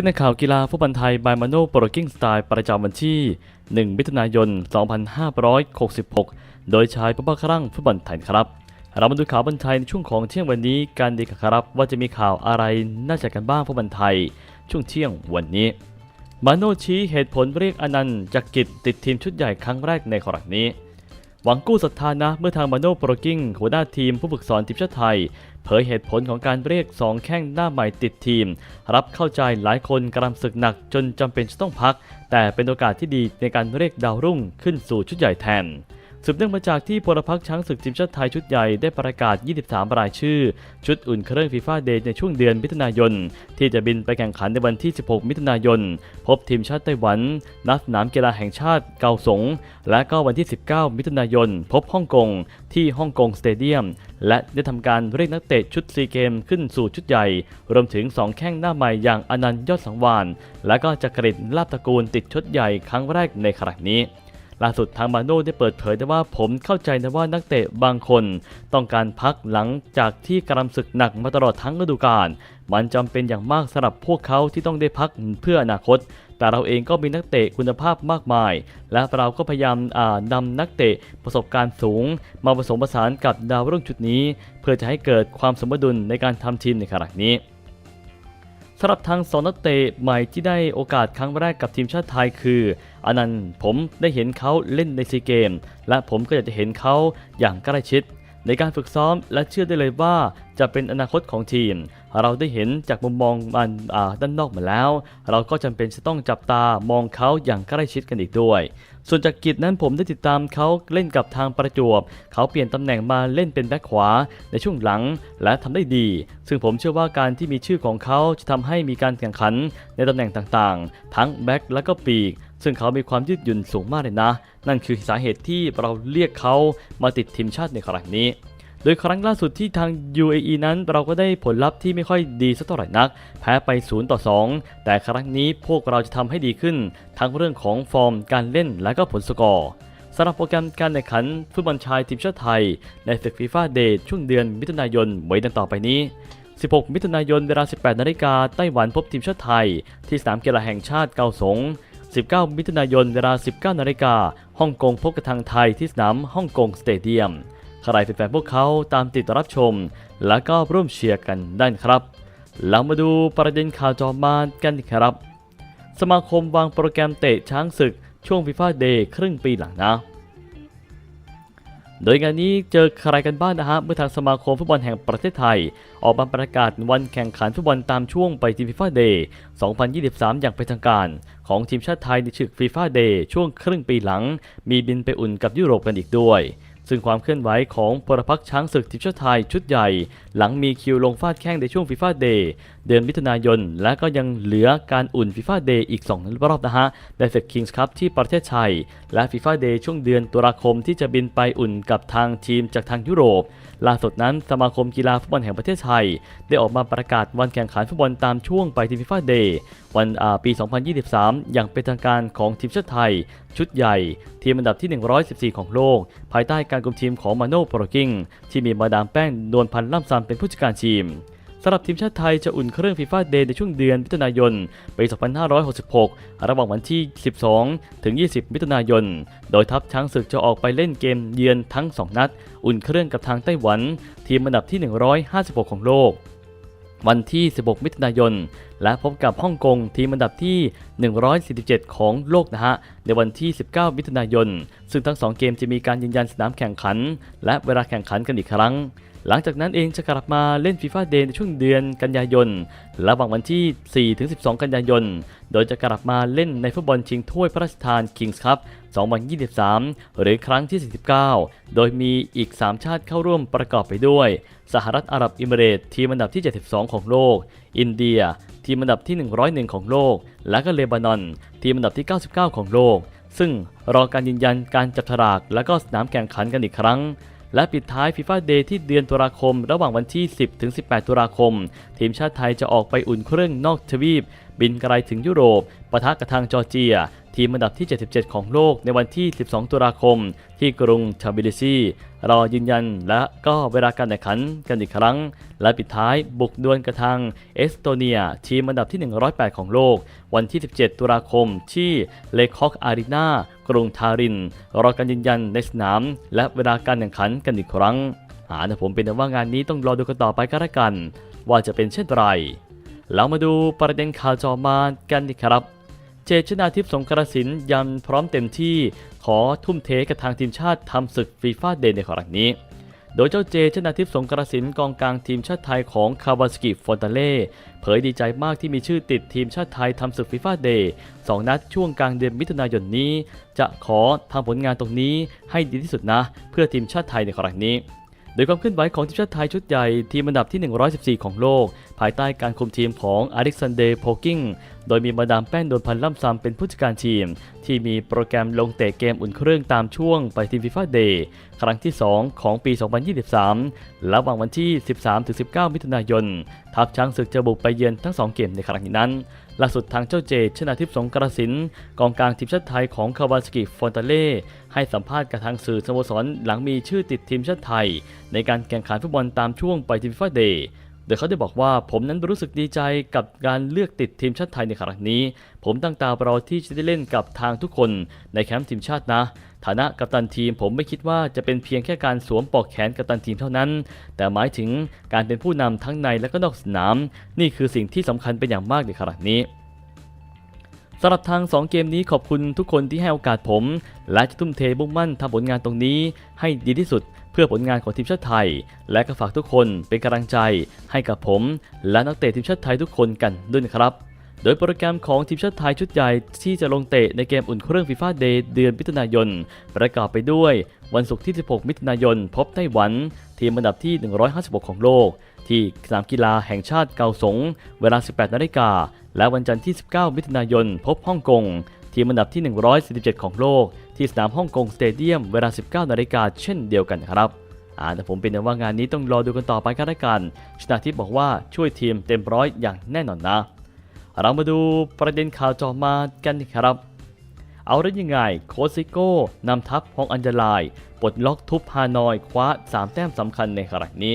ที่ในข่าวกีฬาฟุตบอลไทยบายมาโนโปรกิ้งสไตล์ประจำวันที่ 1 มิถุนายน 2566 โดยชายผู้บ้าครั่งฟุตบอลไทยครับ เรามาดูข่าวบอลไทยในช่วงของเที่ยงวันนี้กันดีครับ ว่าจะมีข่าวอะไรน่าจะกันบ้างฟุตบอลไทย ช่วงเที่ยงวันนี้ มาโนชี้เหตุผลเรียกอนันต์จากกิจติดทีมชุดใหญ่ครั้งแรกในครั้งนี้ หวังกู้ศรัทธานะเมื่อทางมาโนโปรกิ้งหัวหน้าทีมผู้ฝึกสอนทีมชาติไทย เผยเหตุผลของการเรียก2แข้งหน้าใหม่ติดทีม รับเข้าใจหลายคนกำลังศึกหนักจนจำเป็นจะต้องพัก แต่เป็นโอกาสที่ดีในการเรียกดาวรุ่งขึ้นสู่ชุดใหญ่แทน สืบเนื่องมาจากที่พลพรรคช้างศึกทีมชาติไทยชุดใหญ่ได้ประกาศ 23 รายชื่อ ชุดอุ่นเครื่องฟีฟ่าเดย์ในช่วงเดือนมิถุนายน ที่จะบินไปแข่งขันในวันที่ 16 มิถุนายน พบทีมชาติไต้หวันณสนามกีฬาแห่งชาติเกาสง และก็วันที่ 19 มิถุนายน พบฮ่องกงที่ฮ่องกงสเตเดียม และได้ทำการเรียกนักเตะชุดซีเกมขึ้นสู่ชุดใหญ่ รวมถึง 2 แข้งหน้าใหม่อย่างอนันต์ยอดสังวานและก็จักริดลาบตระกูลติดชุดใหญ่ครั้งแรกในครั้งนี้ ล่าสุดทางมาโน่ได้เปิดเผยได้ว่าผมเข้าใจนะว่านักเตะบางคน ต้องการพักหลังจากที่กำลังศึกหนักมาตลอดทั้งฤดูกาลมันจำเป็นอย่างมากสำหรับพวกเขาที่ต้องได้พักเพื่ออนาคต แต่เราเองก็มีนักเตะคุณภาพมากมาย และเราก็พยายามอ่านำนักเตะประสบการณ์สูง มาผสมผสานกับดาวรุ่งชุดนี้ เพื่อจะให้เกิดความสมดุลในการทำทีมในขณะนี้ สำหรับทางสองนักเตะใหม่ที่ได้โอกาสครั้งแรกกับทีมชาติไทยคืออนันต์ผมได้เห็นเขาเล่นในซีเกม และผมก็อยากจะเห็นเขาอย่างใกล้ชิด ในการฝึกซ้อมและเชื่อได้เลยว่าจะเป็นอนาคตของทีม เราได้เห็นจากมุมมองมันด้านนอกมาแล้ว เราก็จำเป็นจะต้องจับตามองเขาอย่างใกล้ชิดกันอีกด้วย ส่วนจากกิจนั้นผมได้ติดตามเขาเล่นกับทางประจวบ เขาเปลี่ยนตำแหน่งมาเล่นเป็นแบ็คขวาในช่วงหลังและทำได้ดี ซึ่งผมเชื่อว่าการที่มีชื่อของเขาจะทำให้มีการแข่งขันในตำแหน่งต่างๆ ทั้งแบ็คและก็ปีก ซึ่งเขามีความยืดหยุ่นสูงมากเลยนะ นั่นคือสาเหตุที่เราเรียกเขามาติดทีมชาติในครั้งนี้ โดยครั้งล่าสุดที่ทาง UAE นั้นเราก็ได้ผลลัพธ์ที่ไม่ค่อยดีสักเท่าไหร่นัก แพ้ไป0ต่อ2 แต่ครั้งนี้พวกเราจะทำให้ดีขึ้น ทั้งเรื่องของฟอร์มการเล่นและก็ผลสกอร์สำหรับโปรแกรมการแข่งขันฟุตบอลชายทีมชาติไทย ในศึกฟีฟ่าเดย์ช่วงเดือนมิถุนายนไว้ดังต่อไปนี้ 16 มิถุนายนเวลา 18 นาฬิกาไต้หวันพบทีมชาติไทย ที่สนามกีฬาแห่งชาติเกาสง 19 มิถุนายนเวลา 19 นาฬิกาฮ่องกงพบกับทางไทยที่สนามฮ่องกงสเตเดียม ใครเป็นแฟนพวกเขาตามติดรับชม และก็ร่วมเชียร์กันได้ครับ เรามาดูประเด็นข่าวจอมานกันครับ สมาคมวางโปรแกรมเตะช้างศึกช่วงฟีฟ่าเดย์ครึ่งปีหลังนะ โดยงานนี้เจอใครกันบ้างนะฮะ เมื่อทางสมาคมฟุตบอลแห่งประเทศไทย ออกมาประกาศวันแข่งขันฟุตบอลตามช่วงไปทีมฟีฟ่าเดย์ 2023 อย่างเป็นทางการ ของทีมชาติไทยในศึกฟีฟ่าเดย์ช่วงครึ่งปีหลัง มีบินไปอุ่นกับยุโรปกันอีกด้วย ซึ่งความเคลื่อนไหวของพลพักช้างศึกทีมชาติไทยชุดใหญ่ หลังมีคิวลงฟาดแข้งในช่วงฟีฟ่าเดย์ เดือนมิถุนายน และก็ยังเหลือการอุ่นฟีฟ่าเดย์อีก 2 รอบนะฮะในศึกคิงส์คัพที่ประเทศไทย และฟีฟ่าเดย์ช่วงเดือนตุลาคมที่จะบินไปอุ่นกับทางทีมจากทางยุโรป ล่าสุดนั้นสมาคมกีฬาฟุตบอลแห่งประเทศไทย ได้ออกมาประกาศวันแข่งขันฟุตบอลตามช่วงไปทีมฟีฟ่าเดย์วันปี 2023 อย่างเป็นทางการของทีมชาติไทย ชุดใหญ่ ทีมอันดับที่ 114 ของโลก ภายใต้การคุมทีมของมาโน่โปรกิงที่มีมาดามแป้งนวลพันธ์ล่ำซำเป็นผู้จัดการทีม สำหรับทีมชาติไทยจะอุ่นเครื่องฟีฟ่าเดย์ในช่วงเดือนมิถุนายนปี 2566 ระหว่างวันที่ 12 ถึง 20 มิถุนายน โดยทัพช้างศึกจะออกไปเล่นเกมเยือนทั้ง 2 นัด อุ่นเครื่องกับทางไต้หวัน ทีมอันดับที่ 156 ของโลก วันที่ 16 มิถุนายน และพบกับฮ่องกงทีมอันดับที่ 147 ของโลกนะฮะ ในวันที่ 19 มิถุนายน ซึ่งทั้ง 2 เกมจะมีการยืนยันสนามแข่งขัน และเวลาแข่งขันกันอีกครั้ง หลังจากนั้นเองจะกลับมาเล่นฟีฟ่าเดย์ในช่วงเดือนกันยายน ระหว่างวันที่4ถึง12 กันยายน โดยจะกลับมาเล่นในฟุตบอลชิงถ้วยพระราชทาน Kings Cup 2023 หรือครั้งที่ 49 โดยมีอีก 3 ชาติเข้าร่วมประกอบไปด้วย สหรัฐอาหรับอิมิเรตส์ทีมอันดับที่ 72 ของโลก อินเดีย ทีมอันดับที่ 101 ของโลก และก็เลบานอน ทีมอันดับที่ 99 ของโลก ซึ่งรอการยืนยันการจับฉลากและก็สนามแข่งขันกันอีกครั้ง และปิดท้ายฟีฟ่าเดย์ที่เดือนตุลาคม ระหว่างวันที่ 10 ถึง 18 ตุลาคม ทีมชาติไทยจะออกไปอุ่นเครื่องนอกทวีป บินไกลถึงยุโรปปะทะกับทางจอร์เจีย ทีมอันดับที่ 77 ของโลกในวันที่ 12 ตุลาคม ที่กรุงชาบิลิซีรอยืนยันและก็เวลาการแข่งขันกันอีกครั้ง และปิดท้ายบุกดวลกระทางเอสโตเนีย ทีมอันดับที่ 108 ของโลก วันที่ 17 ตุลาคมที่เลคอกอารีนากรุงทาริน รอการยืนยันในสนาม และเวลาการแข่งขันกันอีกครั้งอาแต่ผมเป็นว่างานนี้ต้องรอดูกันต่อไปก็แล้วกัน ว่าจะเป็นเช่นไรเรามาดูประเด็นข่าวจอมานกันดีครับ เจชนาทิพย์สงกรสินยันพร้อมเต็มที่ขอทุ่มเทกับทางทีมชาติทำศึกฟีฟ่าเดย์ในครั้งนี้ โดยเจ้าเจชนาทิพย์สงกรสินกองกลางทีมชาติไทยของคาวาสกิฟอนตาเล่เผยดีใจมากที่มีชื่อติดทีมชาติไทยทำศึกฟีฟ่าเดย์สองนัดช่วงกลางเดือนมิถุนายนนี้ จะขอทำผลงานตรงนี้ให้ดีที่สุดนะ เพื่อทีมชาติไทยในครั้งนี้ ดยความเคลื่อนไหวของทีมชาติไทยชุดใหญ่ทีมอันดับที่ 114 ของโลก ภายใต้การคุมทีมของอเล็กซานเดร์โพกิงโดยมีมาดามแป้นโดนพันล่ำซำเป็นผู้จัดการทีม ที่มีโปรแกรมลงเตะเกมอุ่นเครื่องตามช่วงไปทีมฟีฟ่าเดย์ครั้งที่ 2 ของปี 2023 ระหว่างวันที่ 13-19 มิถุนายน ทัพช้างศึกจะบุกไปเยือนทั้ง 2 เกมในครั้งนี้นั้น ล่าสุดทางเจ้าเจชนาทิพย์สงกรสินกองกลางทีมชาติไทยของคาวาสกิฟอนตาเล่ให้สัมภาษณ์กับทางสื่อสโมสรหลังมีชื่อติดทีมชาติไทย ในการแข่งขันฟุตบอลตามช่วงไปทีมฟีฟ่าเดย์ โดยเขาได้บอกว่าผมนั้นรู้สึกดีใจกับการเลือกติดทีมชาติไทยในครั้งนี้ ผมตั้งตารอที่จะได้เล่นกับทางทุกคนในแคมป์ทีมชาตินะ ฐานะกัปตันทีมผมไม่คิดว่าจะเป็นเพียงแค่การสวมปลอกแขนกัปตันทีมเท่านั้น แต่หมายถึงการเป็นผู้นำทั้งในและก็นอกสนาม นี่คือสิ่งที่สำคัญเป็นอย่างมากในครั้งนี้ สำหรับทาง 2 เกมนี้ขอบคุณทุกคนที่ให้โอกาสผม และจะทุ่มเทมุ่งมั่นทำผลงานตรงนี้ให้ดีที่สุดเพื่อผลงานของทีมชาติไทย และก็ฝากทุกคนเป็นกำลังใจให้กับผม และนักเตะทีมชาติไทยทุกคนกันด้วยนะครับ โดยโปรแกรมของทีมชาติไทยชุดใหญ่ที่จะลงเตะในเกมอุ่นเครื่องฟีฟ่าเดย์เดือนมิถุนายน ประกอบไปด้วย วันศุกร์ที่ 16 มิถุนายน พบไต้หวัน ทีมอันดับที่ 156 ของโลก ที่สนามกีฬาแห่งชาติเกาสง เวลา 18 นาฬิกา และวันจันทร์ที่ 19 มิถุนายน พบฮ่องกง ทีมอันดับที่ 147 ของโลก ที่สนามฮ่องกงสเตเดียม เวลา 19 นาฬิกาเช่นเดียวกันครับอ่าแต่ผมเป็นว่างานนี้ต้องรอดูกันต่อไปกันละกัน ชนาทิพย์บอกว่าช่วยทีมเต็มร้อยอย่างแน่นอนนะ เรามาดูประเด็นข่าวจอมากันครับ เอาได้ยังไง โคซิโก้นำทัพฮองอันเจลายปลดล็อกทุบฮานอยคว้า 3 แต้มสำคัญในครั้งนี้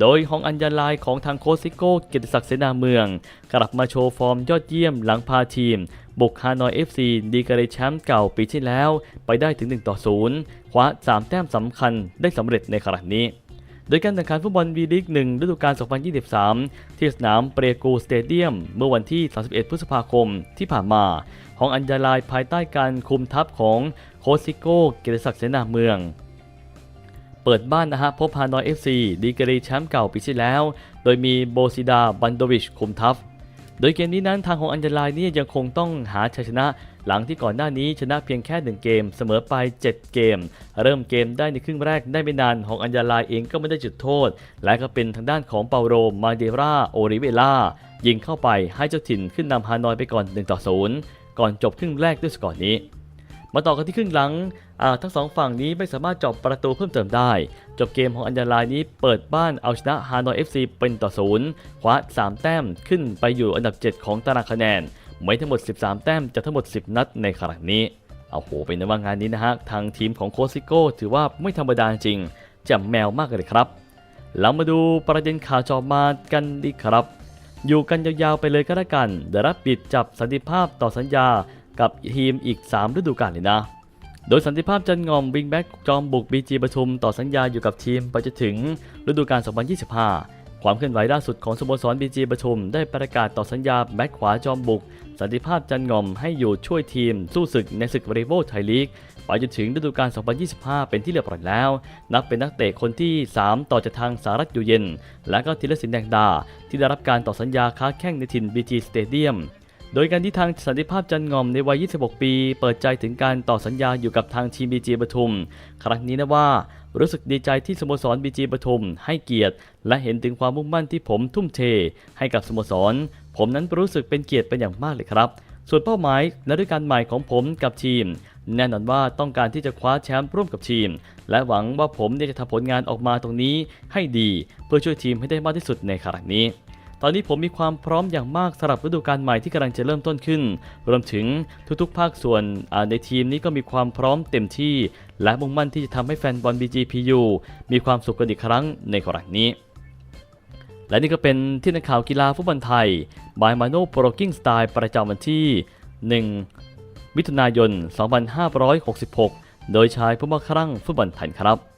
โดยฮองอันยาลายของทางโค้ชซิโก้เกียรติศักดิ์เสนาเมือง กลับมาโชว์ฟอร์มยอดเยี่ยมหลังพาทีม บุกฮานอย FC ดีกรีแชมป์เก่าปีที่แล้ว ไปได้ถึง 1 ต่อ 0 คว้า 3 แต้มสำคัญได้สำเร็จในครั้งนี้โดยการแข่งขันฟุตบอลวีลีก1ฤดูกาล 2023 ที่สนามเปรกูสเตเดียม เมื่อวันที่ 31 พฤษภาคมที่ผ่านมาของอันยาลายภายใต้การคุมทัพของโคชซิโก้เกียรติศักดิ์เสนาเมือง เปิดบ้านนะฮะพบฮานอย FC ดีกรีแชมป์เก่าปีที่แล้ว โดยมีโบซิดาบันโดวิชคุมทัพ โดยเกมนี้นั้นทางของอันเจลายนี่ยังคงต้องหาชัยชนะ หลังที่ก่อนหน้านี้ชนะเพียงแค่ 1 เกม เสมอไป 7 เกม เริ่มเกมได้ในครึ่งแรกได้ไม่นานของอันเจลายเองก็ไม่ได้จุดโทษ และก็เป็นทางด้านของเปาโรมาเดราโอริเวล่ายิงเข้าไปให้เจ้าถิ่นขึ้นนำฮานอยไปก่อน1ต่อ0ก่อนจบครึ่งแรกด้วยสกอร์นี้ มาต่อกันที่ครึ่งหลังทั้งสองฝั่งนี้ไม่สามารถจบประตูเพิ่มเติมได้ จบเกมของอันยาลายนี้เปิดบ้านเอาชนะฮานอย FC เป็นต่อศูนย์คว้า 3 แต้มขึ้นไปอยู่อันดับ 7 ของตารางคะแนนไม่ทั้งหมด 13 แต้มจากทั้งหมด 10 นัดในครั้งนี้เอาโหเป็นว่างานนี้นะฮะ ทางทีมของโคซิโก้ถือว่าไม่ธรรมดาจริงจ่มแมวมากเลยครับ เรามาดูประเด็นข่าวจอมากันดีครับ อยู่กันยาวๆไปเลยก็แล้วกันเดรับปิดจับสันติภาพต่อสัญญา กับทีมอีก 3 ฤดูกาลเลยนะ โดยสันติภาพจันงอมวิงแบ็กจอมบุกบีจีปทุมต่อสัญญาอยู่กับทีมไปจนถึงฤดูกาล 2025 ความเคลื่อนไหวล่าสุดของสโมสรบีจีปทุม ได้ประกาศต่อสัญญาแบ็กขวาจอมบุก สันติภาพจันงอมให้อยู่ช่วยทีม สู้ศึกในศึกวอลเลย์บอลไทยลีกไปจนถึงฤดูกาล 2025 เป็นที่เรียบร้อยแล้ว นับเป็นนักเตะคนที่ 3 ต่อจากทางสารัตอยู่เย็น และก็ธีรศิลป์แดงดา ที่ได้รับการต่อสัญญาค้าแข่งในถิ่น BG Stadium โดยการที่ทางสันติภาพจันงอมในวัย 26 ปี เปิดใจถึงการต่อสัญญาอยู่กับทางทีม BG ปทุม ครั้งนี้นะว่า รู้สึกดีใจที่สโมสร BG ปทุม ให้เกียรติ และเห็นถึงความมุ่งมั่นที่ผมทุ่มเท ให้กับสโมสร ผมนั้นรู้สึกเป็นเกียรติเป็นอย่างมากเลยครับ ส่วนเป้าหมายและด้วยการใหม่ของผมกับทีม แน่นอนว่าต้องการที่จะคว้าแชมป์ร่วมกับทีม และหวังว่าผมเนี่ยจะทำผลงานออกมาตรงนี้ให้ดี เพื่อช่วยทีมให้ได้มากที่สุดในครั้งนี้ ตอนนี้ผมมีความพร้อมอย่างมากสำหรับฤดูกาลใหม่ที่กำลังจะเริ่มต้นขึ้น รวมถึงทุกๆ ภาคส่วนในทีมนี้ก็มีความพร้อมเต็มที่ และมุ่งมั่นที่จะทำให้แฟนบอล BGPU มีความสุขกันอีกครั้งในครั้งนี้ และนี่ก็เป็นที่นักข่าวกีฬาฟุตบอลไทยบายมาโนโปรกิ้งสไตล์ประจำวันที่ 1 มิถุนายน 2566 โดยชายผู้มาครั่งฟุตบอลไทยครับ